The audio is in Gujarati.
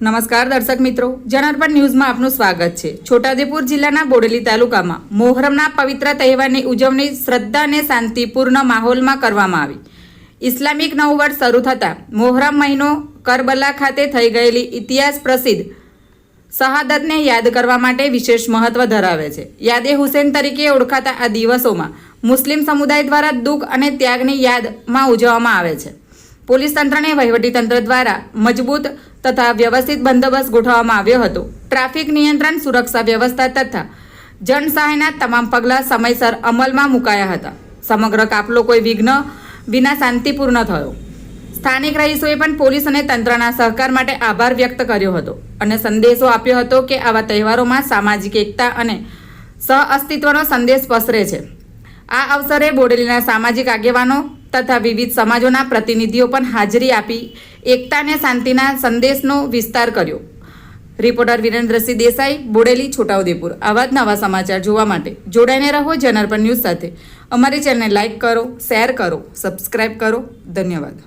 નમસ્કાર દર્શક મિત્રો. જનાર્પણ ન્યૂઝમાં આપનું સ્વાગત છે. છોટાઉદેપુર જિલ્લાના બોડેલી તાલુકામાં મોહરમના પવિત્ર તહેવારની ઉજવણી શ્રદ્ધા અને શાંતિપૂર્ણ માહોલમાં કરવામાં આવી. ઇસ્લામિક નવું વર્ષ શરૂ થતાં મોહરમ મહિનો કરબલા ખાતે થઈ ગયેલી ઇતિહાસ પ્રસિદ્ધ શહાદતને યાદ કરવા માટે વિશેષ મહત્વ ધરાવે છે. યાદે હુસેન તરીકે ઓળખાતા આ દિવસોમાં મુસ્લિમ સમુદાય દ્વારા દુઃખ અને ત્યાગની યાદમાં ઉજવવામાં આવે છે. પોલીસ તંત્રને વહીવટી તંત્ર દ્વારા મજબૂત તથા વ્યવસ્થિત બંદોબસ્ત ગોઠવવામાં આવ્યો હતો. ટ્રાફિક નિયંત્રણ સુરક્ષા વ્યવસ્થા તથા જનસહાયના તમામ પગલાં સમયસર અમલમાં મુકાયા હતા. સમગ્ર કાફલો કોઈ વિઘ્ન વિના શાંતિપૂર્ણ થયો. સ્થાનિક રહીશોએ પણ પોલીસ અને તંત્રના સહકાર માટે આભાર વ્યક્ત કર્યો હતો અને સંદેશો આપ્યો હતો કે આવા તહેવારોમાં સામાજિક એકતા અને સહઅસ્તિત્વનો સંદેશ પસરે છે. આ અવસરે બોડેલીના સામાજિક આગેવાનો તથા વિવિધ સમાજોના પ્રતિનિધિઓ પણ હાજરી આપી એકતા અને શાંતિના સંદેશનો વિસ્તાર કર્યો. રિપોર્ટર વિરેન્દ્રસિંહ દેસાઈ, બોડેલી, છોટાઉદેપુર. આવા જ નવા સમાચાર જોવા માટે જોડાઈને રહો જનરપન ન્યૂઝ સાથે. અમારી ચેનલને લાઇક કરો, શેર કરો, સબસ્ક્રાઇબ કરો. ધન્યવાદ.